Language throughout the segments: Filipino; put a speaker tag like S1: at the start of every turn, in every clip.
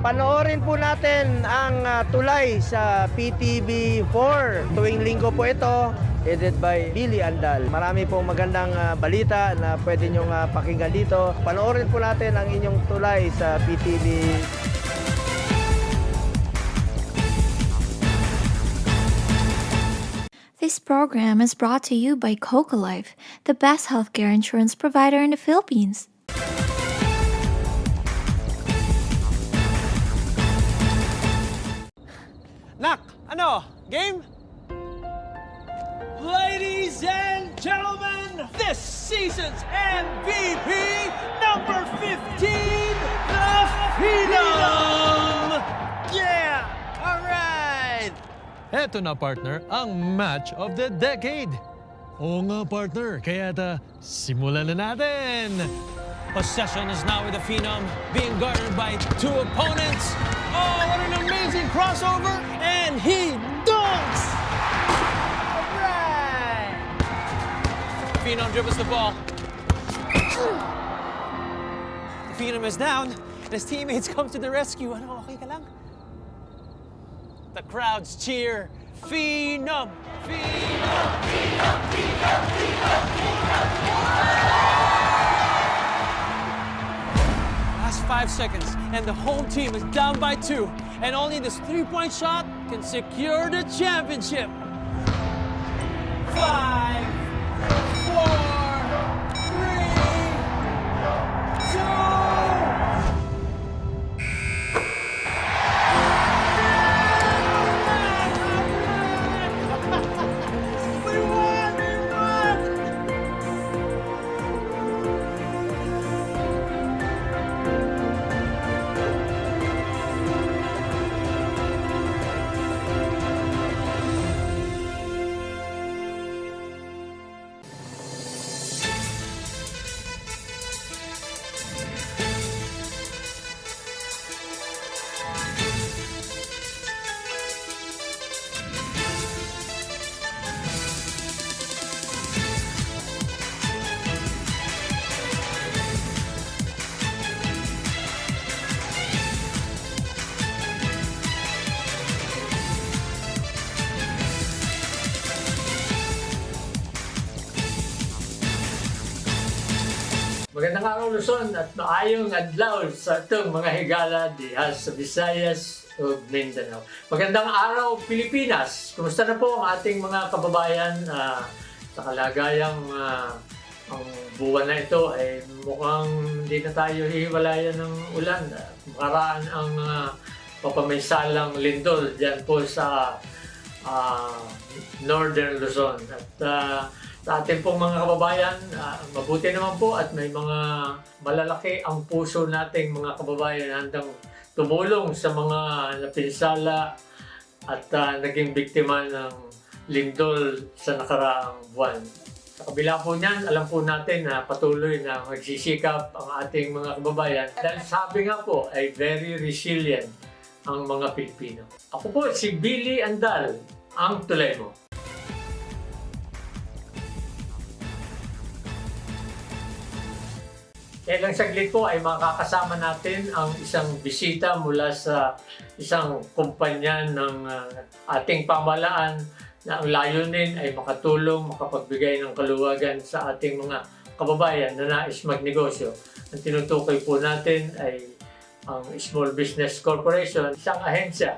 S1: Panoorin po natin ang ah, tulay sa PTV4. Tuwing linggo po ito, edited by Billy Andal. Marami pong magandang ah, balita na pwede nyong ah, pakinggan dito. Panoorin po natin ang inyong tulay sa PTV
S2: This program is brought to you by Coca Life, the best healthcare insurance provider in the Philippines.
S3: Ano? Game? Ladies and gentlemen, this season's MVP, number 15, the Phenom! Yeah! All right!
S4: Eto na partner, ang match of the decade. Oo nga partner, kaya ta, simulan na natin.
S3: Possession is now with the Phenom, being guarded by two opponents. Oh, what an amazing crossover! Phenom dribbles the ball. The Phenom is down, and his teammates come to the rescue. Ano, okay ka lang? The crowds cheer. Phenom! Phenom! Last five seconds, and the home team is down by two. And only this three-point shot can secure the championship. Five,
S5: araw Luzon at maayong adlaw sa itong mga higala diha sa Visayas ug Mindanao. Magandang araw Pilipinas! Kumusta na po ang ating mga kababayan ah, sa kalagayang ah, ang buwan na ito ay mukhang hindi na tayo hihiwalayan ng ulan. Makaraan ang uh, papaminsalang lindol dyan po sa ah, Northern Luzon. At ah, sa ating pong mga kababayan, ah, mabuti naman po at may mga malalaki ang puso nating mga kababayan handang tumulong sa mga napinsala at ah, naging biktima ng lindol sa nakaraang buwan. Sa kabila po niyan, alam po natin na patuloy na magsisikap ang ating mga kababayan dahil sabi nga po ay very resilient ang mga Pilipino. Ako po si Billy Andal, ang tulay mo. Kaya lang saglit po ay makakasama natin ang isang bisita mula sa isang kumpanya ng ah, ating pamalaan na ang layunin ay makatulong, makapagbigay ng kaluwagan sa ating mga kababayan na nais magnegosyo. Ang tinutukoy po natin ay ang Small Business Corporation, isang ahensya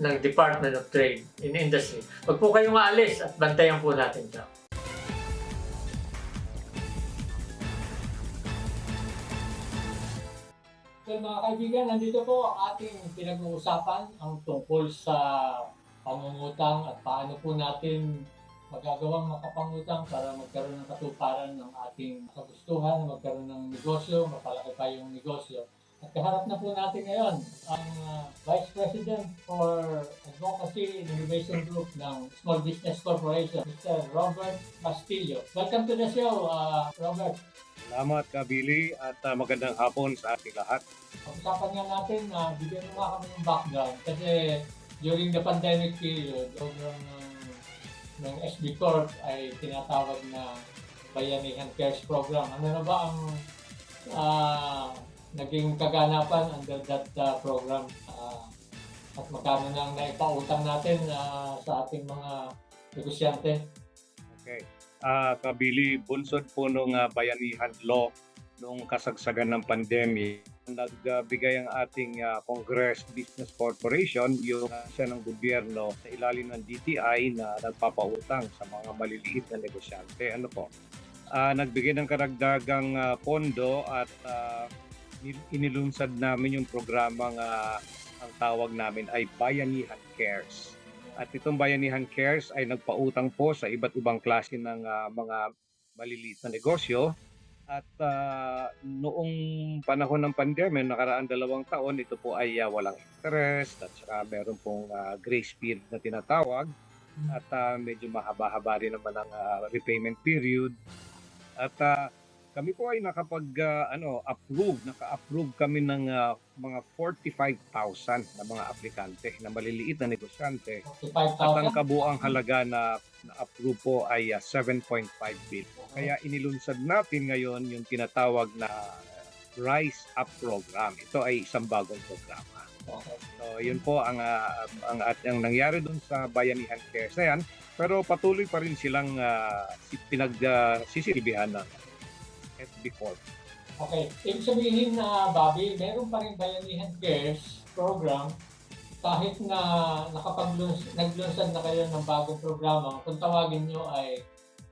S5: ng Department of Trade and Industry. Huwag po kayong maalis at bantayan po natin ito. So mga kaibigan, nandito po ating pinag-uusapan ang tungkol sa pangungutang at paano po natin magagawang makapangutang para magkaroon ng katuparan ng ating kagustuhan, magkaroon ng negosyo, mapalaki pa yung negosyo. At kaharap na po natin ngayon ang uh, Vice President for Advocacy and Innovation Group ng Small Business Corporation, Mr. Robert Castillo. Welcome to the show, uh, Robert.
S6: Salamat ka, Billy, at ah, magandang hapon sa ating lahat.
S5: Pag-usapan nga natin na bigyan mo nga kami ng background kasi during the pandemic period, sobrang um, ng SB Corp ay tinatawag na Bayanihan Cares Program. Ano na ba ang ah, naging kaganapan under that uh, program. Uh, at magkano nang naipautang natin uh, sa ating mga negosyante.
S6: Okay. Ah, kabili, bunsod po nung ah, bayanihan law noong kasagsagan ng pandemya, nagbigay ang ating ah, Congress Business Corporation, yung ah, siya ng gobyerno sa ilalim ng DTI na nagpapautang sa mga maliliit na negosyante. Ano po? Ah, nagbigay ng karagdagang ah, pondo at in- inilunsad namin yung programang ah, ang tawag namin ay Bayanihan Cares. At itong Bayanihan Cares ay nagpautang po sa iba't ibang klase ng ah, mga maliliit na negosyo. At ah, noong panahon ng pandemya, nakaraan dalawang taon, ito po ay ah, walang interest at saka meron pong ah, grace period na tinatawag. At ah, medyo mahaba-haba rin naman ang ah, repayment period. At ah, kami po ay nakapag ah, ano approve, naka-approve kami ng ah, mga 45,000 na mga aplikante na maliliit na negosyante. At ang
S5: 45,000.
S6: kabuang halaga na na-approve po ay ah, 7.5 billion. Kaya inilunsad natin ngayon yung tinatawag na Rise Up Program. Ito ay isang bagong programa.
S5: Okay.
S6: So, yun po ang ah, ang at ang nangyari doon sa Bayanihan Cares na yan. Pero patuloy pa rin silang uh, pinag ah, sisilbihan ng SB4.
S5: Okay. Ibig sabihin na, Bobby, meron pa rin Bayanihan Cares program kahit na nakapag naglunsad na kayo ng bagong programa, kung tawagin nyo ay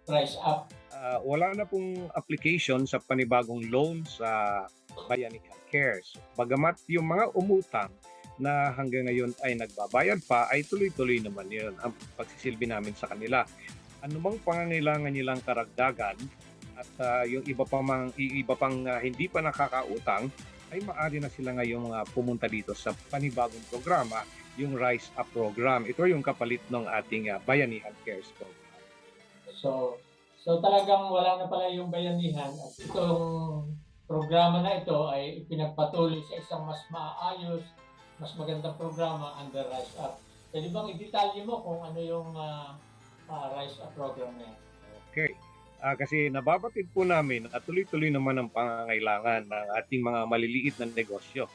S5: Price Up.
S6: Ah, wala na pong application sa panibagong loan sa Bayanihan Cares. Bagamat yung mga umutang na hanggang ngayon ay nagbabayad pa, ay tuloy-tuloy naman yun ang pagsisilbi namin sa kanila. Anumang pangangailangan nilang karagdagan at ah, yung iba pa mang iba pang ah, hindi pa nakakautang ay maaari na sila ngayong ah, pumunta dito sa panibagong programa, yung Rise Up program. Ito yung kapalit ng ating ah, Bayanihan Cares program.
S5: So, so talagang wala na pala yung bayanihan at itong programa na ito ay ipinagpatuloy sa isang mas maayos, mas magandang programa under Rise Up. Pwede bang i-detalye mo kung ano yung ah, ah, Rise Up program na yan?
S6: Okay. Ah, kasi nababatid po namin at tuloy-tuloy naman ang pangangailangan ng ating mga maliliit na negosyo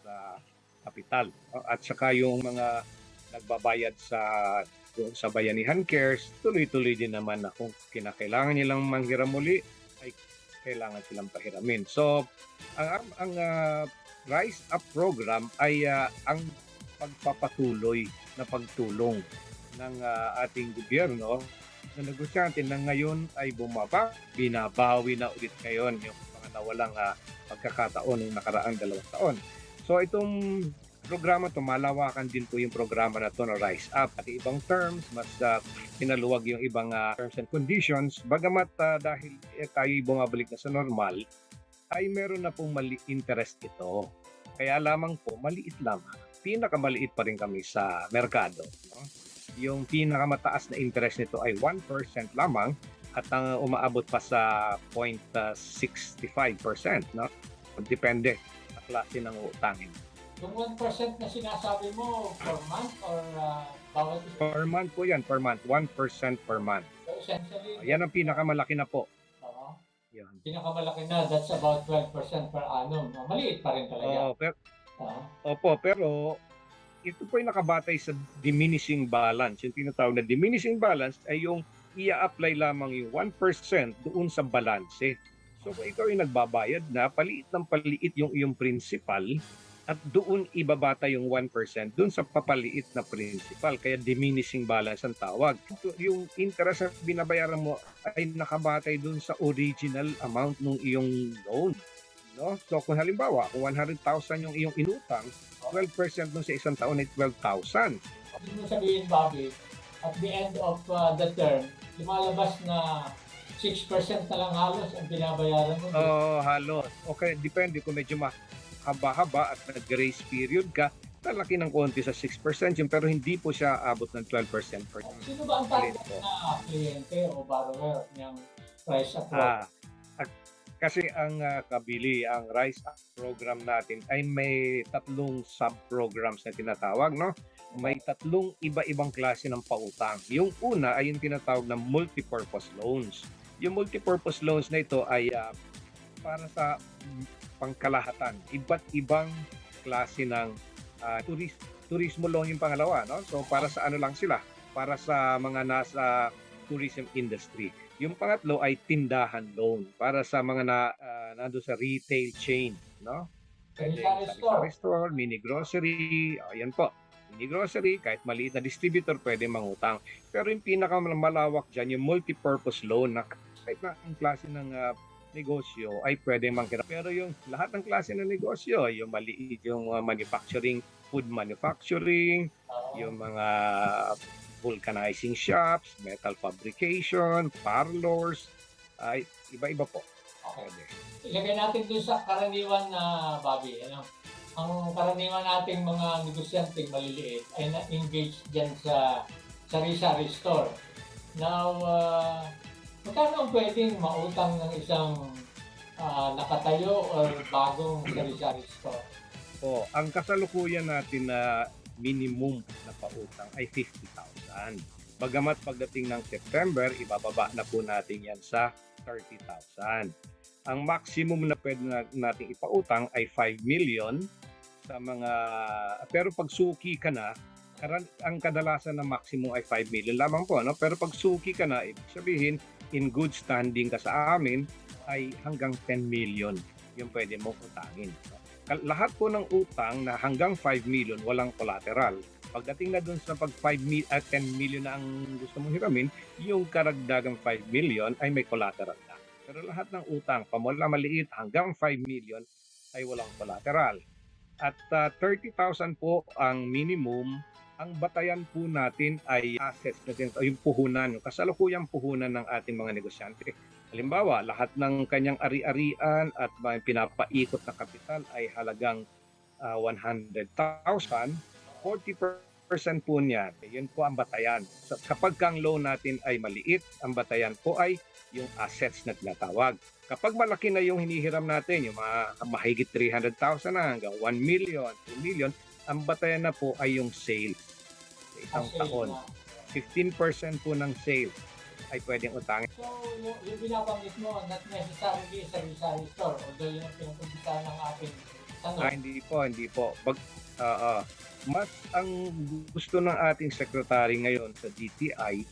S6: sa kapital. At saka yung mga nagbabayad sa sa Bayanihan Cares, tuloy-tuloy din naman na kung kinakailangan nilang manghiram muli, ay kailangan silang pahiramin. So, ang, ang ah, Rise Up program ay ah, ang pagpapatuloy na pagtulong ng ah, ating gobyerno na negosyante na ngayon ay bumaba, binabawi na ulit ngayon yung mga nawalang uh, pagkakataon ng nakaraang dalawang taon. So itong programa to malawakan din po yung programa na to na Rise Up. At ibang terms mas uh, pinaluwag yung ibang ah, terms and conditions. Bagamat ah, dahil eh, tayo bumabalik na sa normal ay meron na pong mali interest ito. Kaya lamang po maliit lamang pinakamaliit pa rin kami sa merkado no? Yung pinakamataas na interest nito ay 1% lamang at ang umaabot pa sa 0.65%. No? Depende sa klase ng utangin.
S5: Yung 1% na sinasabi mo per month or uh, bawat isa?
S6: Per month po yan, per month. 1% per month.
S5: So essentially,
S6: Yan ang pinakamalaki na po.
S5: oo,
S6: Yan.
S5: pinakamalaki na, that's about 12% per annum. Ah, maliit pa rin talaga.
S6: Oo, pero,
S5: Oo.
S6: opo, pero ito po ay nakabatay sa diminishing balance. Yung tinatawag na diminishing balance ay yung ia-apply lamang yung 1% doon sa balanse. So kung ikaw ay nagbabayad na, paliit ng paliit yung iyong principal at doon ibabata yung 1% doon sa papaliit na principal. Kaya diminishing balance ang tawag. Ito, yung interest na binabayaran mo ay nakabatay doon sa original amount ng iyong loan. No? So kung halimbawa, kung 100,000 yung iyong inutang, 12% dun sa isang taon ay 12,000.
S5: Ibig mo sabihin, Bobby, at the end of uh, the term, lumalabas na 6% na lang halos ang binabayaran mo.
S6: Oo, halos. Okay, depende kung medyo mahaba-haba at nag-grace period ka, talaki ng konti sa 6% yun, pero hindi po siya abot ng 12% per
S5: Sino ba ang target na kliyente o borrower ng price approach?
S6: Ah, kasi ang ah, kabili, ang Rise Up program natin ay may tatlong sub-programs na tinatawag, no? May tatlong iba-ibang klase ng pautang. Yung una ay yung tinatawag na multipurpose loans. Yung multipurpose loans na ito ay ah, para sa pangkalahatan. Iba't ibang klase ng ah, turis, turismo loan yung pangalawa. No? So para sa ano lang sila? Para sa mga nasa tourism industry. Yung pangatlo ay tindahan loan para sa mga na, ah, nando sa retail chain. No? Pwede sa
S5: store.
S6: store, mini grocery, ayan po. Mini grocery, kahit maliit na distributor pwede mangutang. Pero yung pinakamalawak dyan, yung multi-purpose loan na kahit na ang klase ng ah, negosyo ay pwede mangkira. Pero yung lahat ng klase ng negosyo, yung maliit, yung ah, manufacturing, food manufacturing, yung mga vulcanizing shops, metal fabrication, parlors, ay iba-iba po.
S5: Okay.
S6: Pwede.
S5: Ilagay natin dun sa karaniwan na Bobby. Ano? Ang karaniwan nating mga negosyante maliliit ay na-engage dyan sa sari-sari store. Now, uh, magkano ang pwedeng mautang ng isang ah, nakatayo or bagong sari-sari store?
S6: Po, ang kasalukuyan natin na minimum na pautang ay 50,000. Bagamat pagdating ng September, ibababa na po natin yan sa 30,000. Ang maximum na pwede na, natin ipautang ay 5 million sa mga pero pag suki ka na karan, ang kadalasan na maximum ay 5 million lamang po no pero pag suki ka na ibig sabihin in good standing ka sa amin ay hanggang 10 million yung pwede mong utangin lahat po ng utang na hanggang 5 million walang collateral. Pagdating na dun sa pag 5 mil, at 10 million na ang gusto mong hiramin, yung karagdagang 5 million ay may collateral na. Pero lahat ng utang, pamula maliit hanggang 5 million ay walang collateral. At ah, 30,000 po ang minimum. Ang batayan po natin ay assets natin, o yung puhunan, yung kasalukuyang puhunan ng ating mga negosyante. Halimbawa, lahat ng kanyang ari-arian at may pinapaikot na kapital ay halagang ah, 100,000, 40% po niyan. Yun po ang batayan. So, kapag kang loan natin ay maliit, ang batayan po ay yung assets na tinatawag. Kapag malaki na yung hinihiram natin, yung mga mahigit 300,000 na hanggang 1 million, 2 million, ang batayan na po ay yung sales sa isang taon.
S5: ah,
S6: 15% po ng sales ay pwedeng utangin.
S5: So, yung, yung binabanggit mo, not necessarily sari-sari store, although yun ang pinupumpisa ng ating tanong.
S6: Ah, hindi po, hindi po. Bag, ah, ah. Mas ang gusto ng ating secretary ngayon sa DTI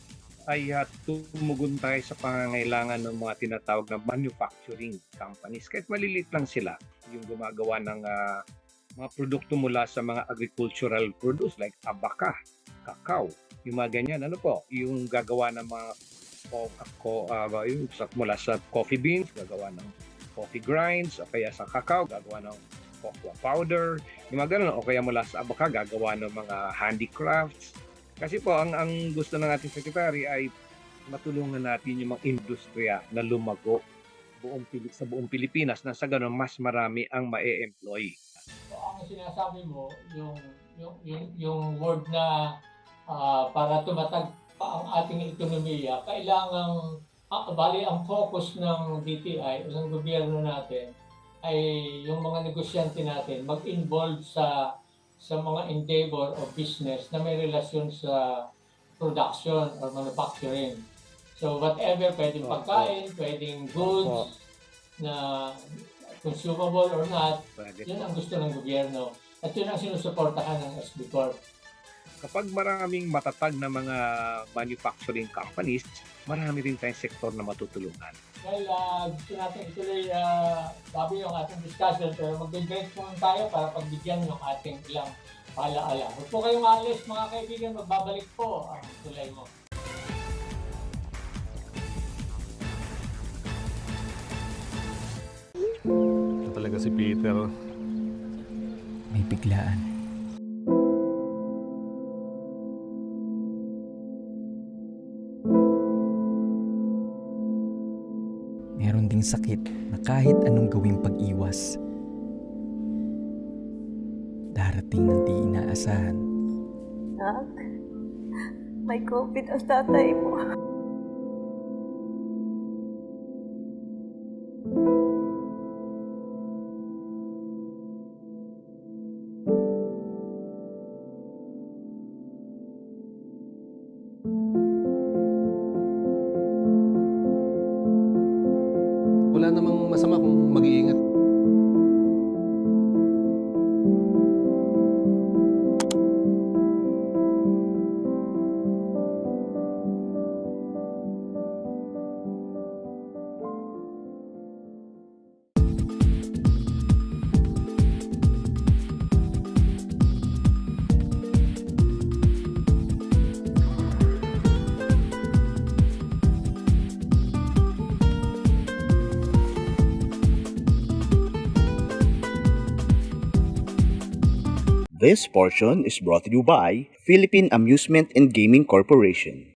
S6: ay uh, tumugon tayo sa pangangailangan ng mga tinatawag na manufacturing companies. Kahit maliliit lang sila, yung gumagawa ng ah, mga produkto mula sa mga agricultural produce like abaka, kakao, yung mga ganyan. Ano po? Yung gagawa ng mga ko, ko, ah, yung mula sa coffee beans, gagawa ng coffee grinds, o kaya sa kakao, gagawa ng cocoa powder, yung mga ganun, o kaya mula sa abaka, gagawa ng mga handicrafts. Kasi po, ang, ang gusto ng ating secretary ay matulungan natin yung mga industriya na lumago buong sa buong Pilipinas na sa ganun mas marami ang ma-employ.
S5: So, ang sinasabi mo, yung, yung, yung, yung word na ah, para tumatag pa ang ating ekonomiya, kailangang, ah, bali ang focus ng DTI ng gobyerno natin ay yung mga negosyante natin mag-involve sa sa mga endeavor o business na may relasyon sa production or manufacturing. So whatever, pwedeng pagkain, pwedeng goods na consumable or not, yun ang gusto ng gobyerno. At yun ang sinusuportahan ng SB Corp.
S6: Kapag maraming matatag na mga manufacturing companies, marami rin tayong sektor na matutulungan.
S5: Well, uh, gusto natin ituloy, uh, sabi yung ating discussion, pero mag-break muna tayo para pagbigyan yung ating ilang paalaala. Huwag po kayong alis, mga kaibigan, magbabalik po ang tulay mo.
S4: Ito talaga si Peter.
S7: May biglaan. Sakit na kahit anong gawing pag-iwas, darating ng di inaasahan.
S8: Nak, may COVID ang tatay mo.
S9: This portion is brought to you by Philippine Amusement and Gaming Corporation.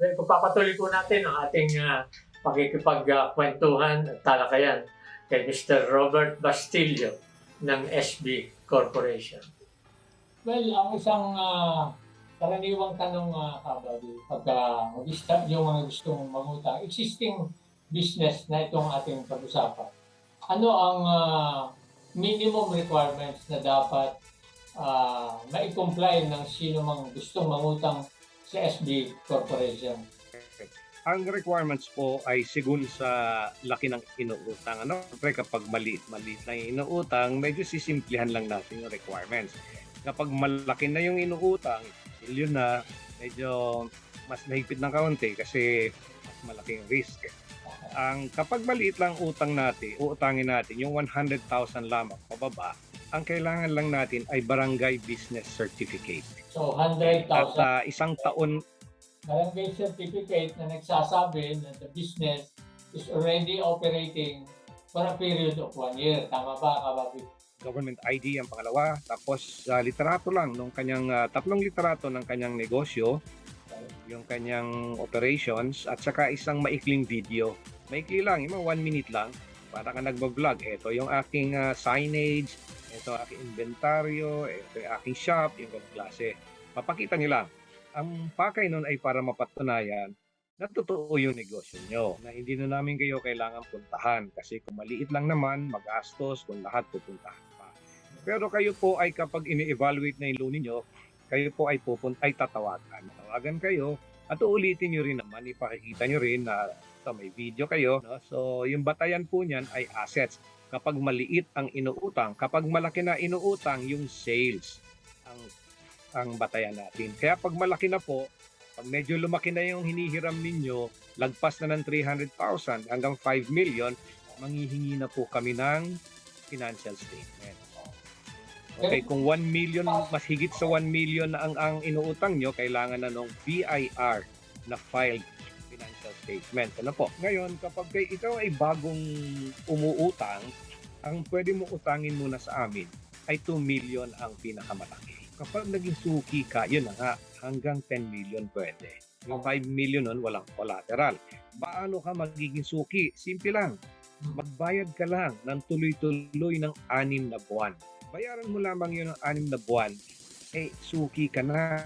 S5: Well, Pagpapatuloy po natin ang ating uh, pakikipagkwentuhan at talakayan kay Mr. Robert Bastillo ng SB Corporation. Well, ang isang uh, karaniwang tanong uh, kabady, pagka mag-start yung mga gustong mangutang, existing business na itong ating pag-usapan. Ano ang ah, minimum requirements na dapat uh, ma-comply ng sino mang gustong mangutang sa SB Corporation?
S6: Ang requirements po ay sigun sa laki ng inuutang. Ano? Siyempre kapag maliit, maliit lang yung inuutang, medyo sisimplihan lang natin yung requirements. Kapag malaki na yung inuutang, yun na, medyo mas mahigpit ng kaunti kasi mas malaki yung risk. Ang kapag maliit lang utang natin, uutangin natin yung 100,000 lamang pababa, ang kailangan lang natin ay barangay business certificate.
S5: So,
S6: At
S5: 100,000
S6: ah, isang taon
S5: barangay certificate na nagsasabi na the business is already operating for a period of one year. Tama ba, Kababi?
S6: government ID ang pangalawa. Tapos sa literato lang nung kanyang ah, tatlong literato ng kanyang negosyo, yung kanyang operations at saka isang maikling video. Maikli lang, yung mga one minute lang para ka nagbablog. Ito yung aking ah, signage, ito aking inventaryo, ito yung aking shop, yung ganong klase. Papakita lang. Ang pakay nun ay para mapatunayan na totoo yung negosyo nyo. Na hindi na namin kayo kailangan puntahan. Kasi kung maliit lang naman, magastos kung lahat pupuntahan pa. Pero kayo po ay kapag ini-evaluate na yung loan ninyo, kayo po ay pupunta ay tatawagan. Tawagan kayo at uulitin nyo rin naman, ipakikita nyo rin na ito, may video kayo. No? So yung batayan po niyan ay assets. Kapag maliit ang inuutang, kapag malaki na inuutang, yung sales ang ang batayan natin. Kaya pag malaki na po, pag medyo lumaki na yung hinihiram ninyo, lagpas na ng 300,000 hanggang 5 million, manghihingi na po kami ng financial statement. Okay, kung 1 million, mas higit sa 1 million na ang, ang inuutang nyo, kailangan na ng BIR na filed statement. Ano po? Ngayon, kapag kay ikaw ay bagong umuutang, ang pwede mo utangin muna sa amin ay 2 million ang pinakamalaki. Kapag naging suki ka, yun na nga, hanggang 10 million pwede. Yung 5 million nun, walang collateral. Paano ka magiging suki? Simple lang. Magbayad ka lang ng tuloy-tuloy ng anim na buwan. Bayaran mo lamang yun ng anim na buwan, eh, suki ka na.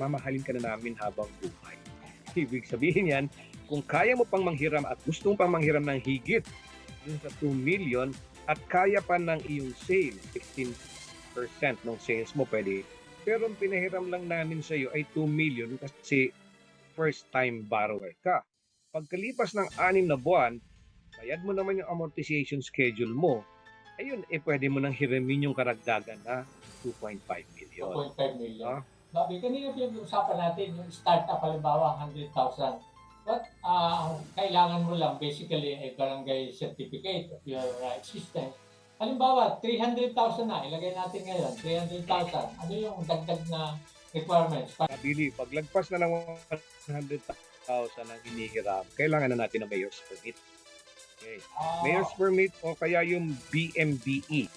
S6: Mamahalin ka na namin habang buhay. Ibig sabihin yan, kung kaya mo pang manghiram at gusto mo pang manghiram ng higit dun sa 2 million at kaya pa ng iyong sale, 16% ng sales mo pwede. Pero ang pinahiram lang namin sa iyo ay 2 million kasi first time borrower ka. Pagkalipas ng anim na buwan, bayad mo naman yung amortization schedule mo, ayun, eh pwede mo nang hiramin yung karagdagan na 2.5 million.
S5: 2.5 million.
S6: Ah.
S5: Babi, kanina pinag-usapan natin yung startup halimbawa 100,000. But ang kailangan mo lang basically ay barangay certificate of your uh, existence. Halimbawa, 300,000 na. Ilagay natin ngayon, 300,000. Ano yung dagdag na requirements?
S6: Bili, pag lagpas na ng 100,000 ang hinihiram, kailangan na natin ng mayor's permit. Okay.
S5: Ah,
S6: Mayor's permit o kaya yung BMBE,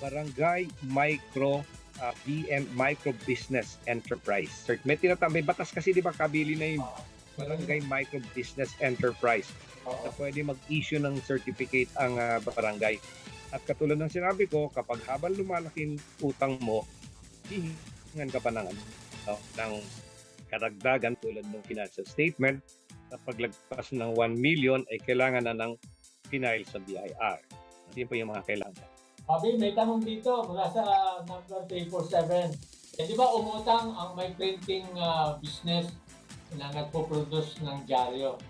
S6: Barangay Micro ah, BM Micro Business Enterprise. Cert, may tinatawag, may batas kasi di ba kabili na yung Barangay Micro Business Enterprise na pwede mag-issue ng certificate ang ah, barangay. At katulad ng sinabi ko, kapag habang lumalaki yung utang mo, hihingan ka pa ng, no, ng karagdagan tulad ng financial statement. Kapag lagpas ng 1 million, ay kailangan na ng final sa BIR. Yun po yung mga kailangan.
S5: Babi, may tanong dito mula sa number 347. Eh, di ba umutang ang may printing ah, business na nagpo-produce ng dyaryo?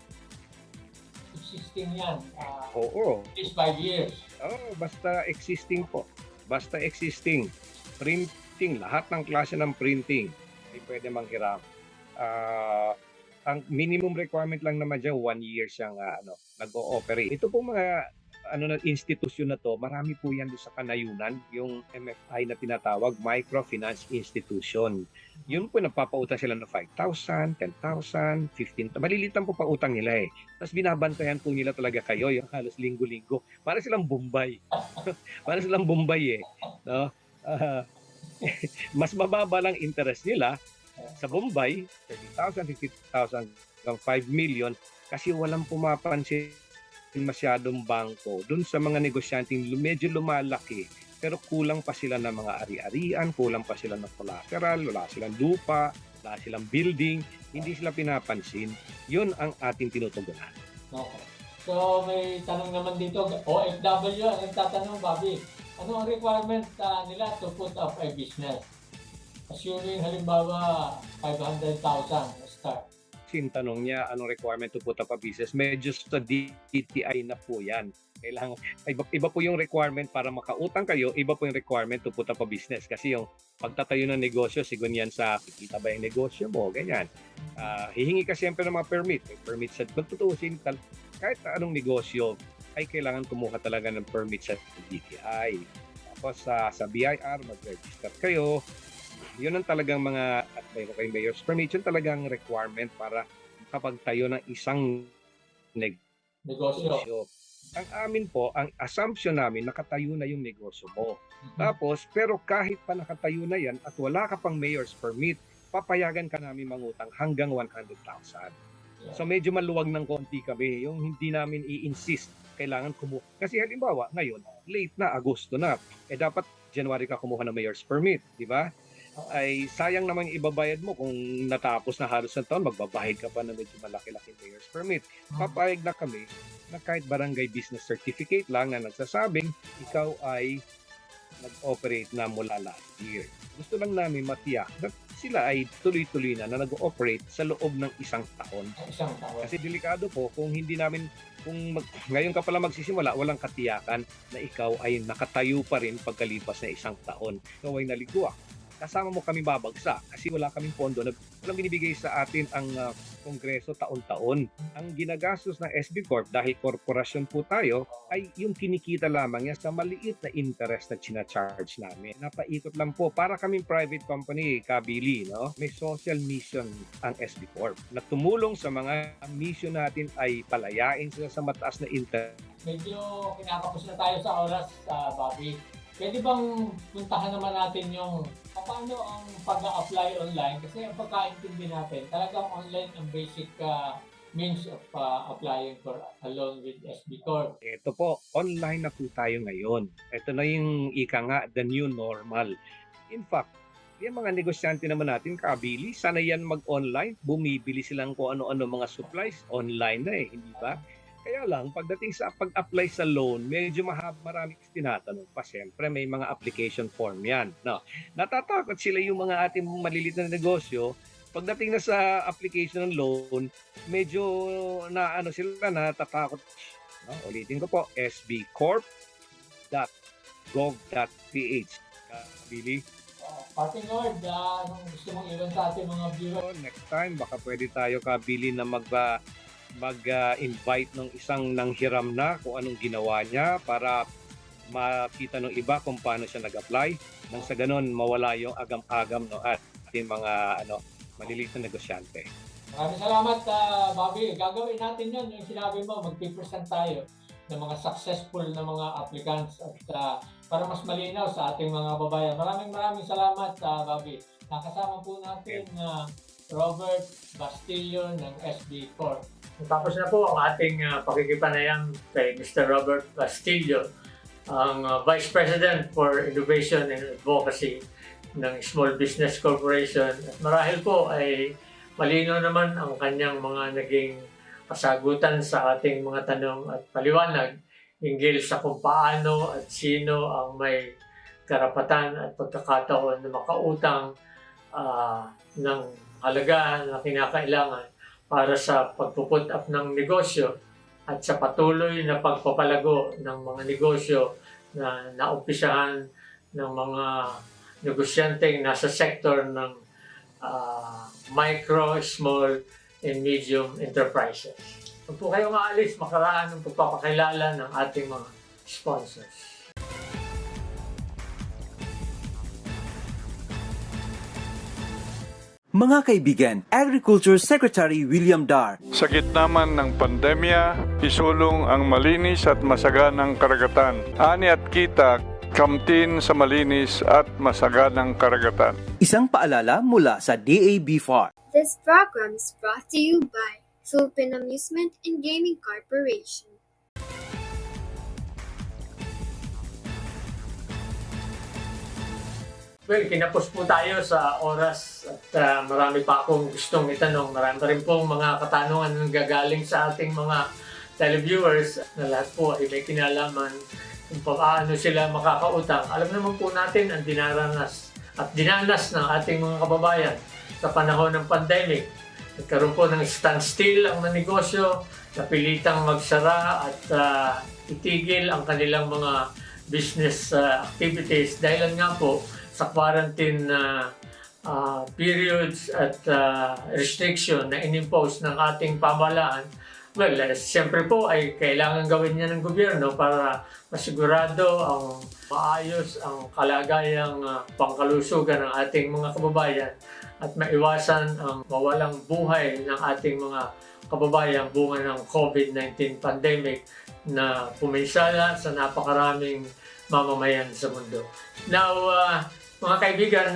S5: Existing yan. ah,
S6: Oo.
S5: least 5 years.
S6: Oh, basta existing po. Basta existing. Printing, lahat ng klase ng printing ay pwede manghiram. Ah, ang minimum requirement lang naman dyan, one year siyang ah, ano, nag-ooperate. Ito po mga ano na institusyon na to, marami po yan sa kanayunan, yung MFI na tinatawag, Microfinance Institution. Yun po, nagpapautang sila ng 5,000, 10,000, 15,000. Maliliit lang po pa utang nila eh. Tapos binabantayan po nila talaga kayo, yung halos linggo-linggo. Para silang Bombay. Para silang Bombay eh. No? Ah, mas mababa lang interest nila sa Bombay, 30,000, 50,000 hanggang 5 million kasi walang pumapansin masyadong bangko dun sa mga negosyanteng medyo lumalaki pero kulang pa sila ng mga ari-arian, kulang pa sila ng collateral, wala silang lupa, wala silang building, hindi sila pinapansin. Yun ang ating tinutugunan.
S5: Okay. So may tanong naman dito, OFW ang nagtatanong, Bobby, ano ang requirement ah, nila to put up a business? Assuming halimbawa 500,000 na start.
S6: Sin tanong niya, anong requirement to put up a business? Medyo sa DTI na po yan. Kailangan, iba, iba po yung requirement para makautang kayo, iba po yung requirement to put up a business. Kasi yung pagtatayo ng negosyo, sigun yan sa kikita ba yung negosyo mo, ganyan. Ah, hihingi ka siyempre ng mga permit. May permit sa, tal- kahit anong negosyo, ay kailangan kumuha talaga ng permit sa DTI. Tapos sa sa BIR, mag-register kayo. Yun ang talagang mga, permit, yun talagang requirement para kapag tayo ng isang
S5: Negosyo.
S6: negosyo. Ang amin po, ang assumption namin, nakatayo na yung negosyo mo. Tapos, pero kahit pa nakatayo na yan at wala ka pang mayor's permit, papayagan ka namin mangutang hanggang 100,000. So medyo maluwag ng konti kami, yung hindi namin i-insist kailangan kumuha. Kasi halimbawa, ngayon, late na, Agosto na. Eh dapat January ka kumuha ng mayor's permit, di ba? Ay sayang naman yung ibabayad mo kung natapos na halos ng taon, magbabayad ka pa ng medyo malaki-laki mayor's permit. Papayag na kami na kahit barangay business certificate lang na nagsasabing ikaw ay nag-operate na mula last year. Gusto lang namin matiyak na sila ay tuloy-tuloy na na nag-operate sa loob ng isang taon.
S5: Isang taon.
S6: Kasi delikado po kung hindi namin kung mag, ngayon ka pala magsisimula, walang katiyakan na ikaw ay nakatayo pa rin pagkalipas na isang taon. Ikaw ay naligwa. Kasama mo kami babagsak kasi wala kaming pondo na walang binibigay sa atin ang ah, Kongreso taon-taon. Ang ginagastos ng SB Corp dahil korporasyon po tayo ay yung kinikita lamang niya sa maliit na interest na charge namin. Napaikot lang po para kaming private company, Kabili, no? May social mission ang SB Corp na tumulong sa mga mission natin ay palayain sila sa mataas na interest
S5: Medyo kinakapos na tayo sa oras, ah, Bobby. Pwede bang puntahan naman natin yung paano ang pag-apply online? Kasi ang pagkaintindi natin, talagang online ang basic ah, means of ah, applying for a loan with SB Corp.
S6: Ito po, online na po tayo ngayon. Ito na yung ika nga, the new normal. In fact, yung mga negosyante naman natin, kabili, sana yan mag-online, bumibili silang kung ano-ano mga supplies, online na eh, hindi ba? Kaya lang, pagdating sa pag-apply sa loan, medyo mahab, marami tinatanong pa. Siyempre, may mga application form yan. No? Natatakot sila yung mga ating maliliit na negosyo, pagdating na sa application ng loan, medyo na ano sila natatakot. No? Ulitin ko po, sbcorp.gov.ph. Uh, Billy,
S5: Uh, parting ah, anong gusto mong iwan sa ating mga viewers?
S6: So, next time baka pwede tayo kabili na mag mag-invite ng isang nanghiram na kung anong ginawa niya para makita ng iba kung paano siya nag-apply nang sa ganun mawala yung agam-agam no at ating mga ano maliliit na negosyante.
S5: Maraming salamat, ah, Bobby. Gagawin natin yun. Yung sinabi mo, mag-present tayo ng mga successful na mga applicants at ah, para mas malinaw sa ating mga babayan. Maraming maraming salamat, ah, Bobby. Nakasama po natin na Robert Bastillo ng SB Corp. Tapos na po ang ating uh, pakikipanayam kay Mr. Robert Bastillo, ang ah, Vice President for Innovation and Advocacy ng Small Business Corporation. At marahil po ay malino naman ang kanyang mga naging kasagutan sa ating mga tanong at paliwanag hinggil sa kung paano at sino ang may karapatan at pagkakataon na makautang ah, ng halaga na kinakailangan para sa pagpuput up ng negosyo at sa patuloy na pagpapalago ng mga negosyo na naumpisahan ng mga negosyanteng nasa sektor ng ah, micro, small, and medium enterprises. Kung po kayo maalis, makaraan ng pagpapakilala ng ating mga sponsors.
S10: Mga kaibigan, Agriculture Secretary William Dar
S11: Sa gitna man ng pandemya, isulong ang malinis at masaganang karagatan. Ani at kita, kamtin sa malinis at masaganang karagatan.
S10: Isang paalala mula sa DAB FAR.
S8: This program is brought to you by Philippine Amusement and Gaming Corporation.
S5: Well, kinapos po tayo sa oras at ah, marami pa akong gustong itanong. Marami rin pong mga katanungan na gagaling sa ating mga televiewers na lahat po ay may kinalaman kung paano sila makakautang. Alam naman po natin ang dinaranas at dinanas ng ating mga kababayan sa panahon ng pandemic. Nagkaroon po ng standstill ang negosyo, napilitang magsara at ah, itigil ang kanilang mga business ah, activities dahil nga po sa quarantine na ah, periods at ah, restriction na inimpose ng ating pamahalaan, well, eh, siyempre po ay kailangan gawin niya ng gobyerno para masigurado ang maayos ang kalagayang ah, pangkalusugan ng ating mga kababayan at maiwasan ang mawalang buhay ng ating mga kababayan bunga ng COVID-19 pandemic na puminsala sa napakaraming mamamayan sa mundo. Now, ah, mga kaibigan,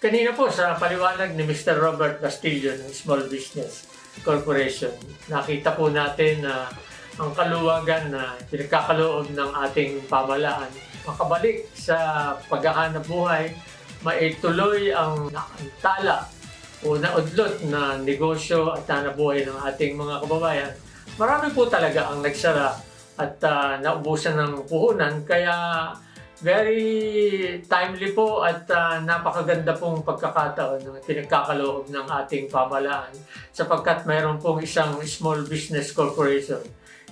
S5: kanina po sa paliwanag ni Mr. Robert Castillo ng Small Business Corporation, nakita po natin na ang kaluwagan na pinagkakaloob ng ating pamalaan makabalik sa paghahanap buhay, maituloy ang naantala o naudlot na negosyo at buhay ng ating mga kababayan. Marami po talaga ang nagsara at ah, naubusan ng puhunan kaya very timely po at ah, napakaganda pong pagkakataon ng pinagkakaloob ng ating pamalaan sapagkat mayroon pong isang small business corporation.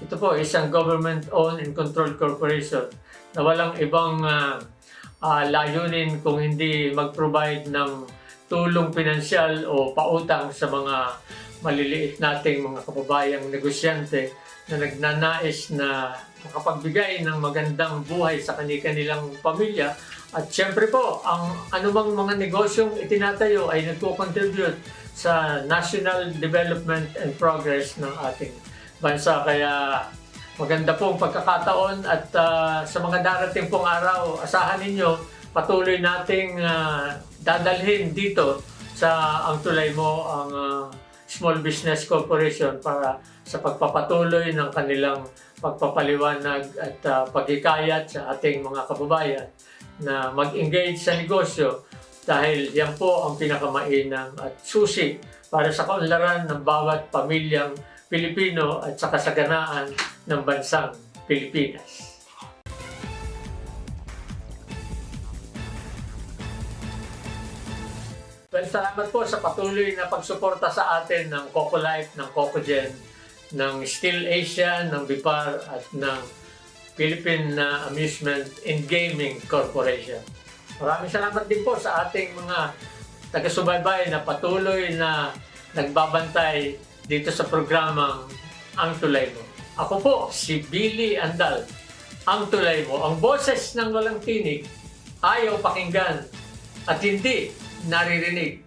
S5: Ito po isang government-owned and controlled corporation na walang ibang ah, ah, layunin kung hindi mag-provide ng tulong pinansyal o pautang sa mga maliliit nating mga kababayang negosyante na nagnanais na makapagbigay ng magandang buhay sa kanilang pamilya. At syempre po, ang anumang mga negosyong itinatayo ay nagko-contribute sa national development and progress ng ating bansa. Kaya maganda pong pagkakataon at ah, sa mga darating pong araw, asahan ninyo patuloy nating ah, dadalhin dito sa ang tulay mo ang ah, Small Business Corporation para sa pagpapatuloy ng kanilang pagpapaliwanag at ah, paghikayat sa ating mga kababayan na mag-engage sa negosyo dahil yan po ang pinakamainam at susi para sa kaunlaran ng bawat pamilyang Pilipino at sa kasaganaan ng bansang Pilipinas. Well, salamat po sa patuloy na pagsuporta sa atin ng Coco Life, ng Cocogen, ng Still Asia, ng Bipar at ng Philippine Amusement and Gaming Corporation. Maraming salamat din po sa ating mga taga-subaybay na patuloy na nagbabantay dito sa programang Ang Tulay Mo. Ako po, si Billy Andal. Ang Tulay Mo, ang boses ng walang tinig, ayaw pakinggan at hindi naririnig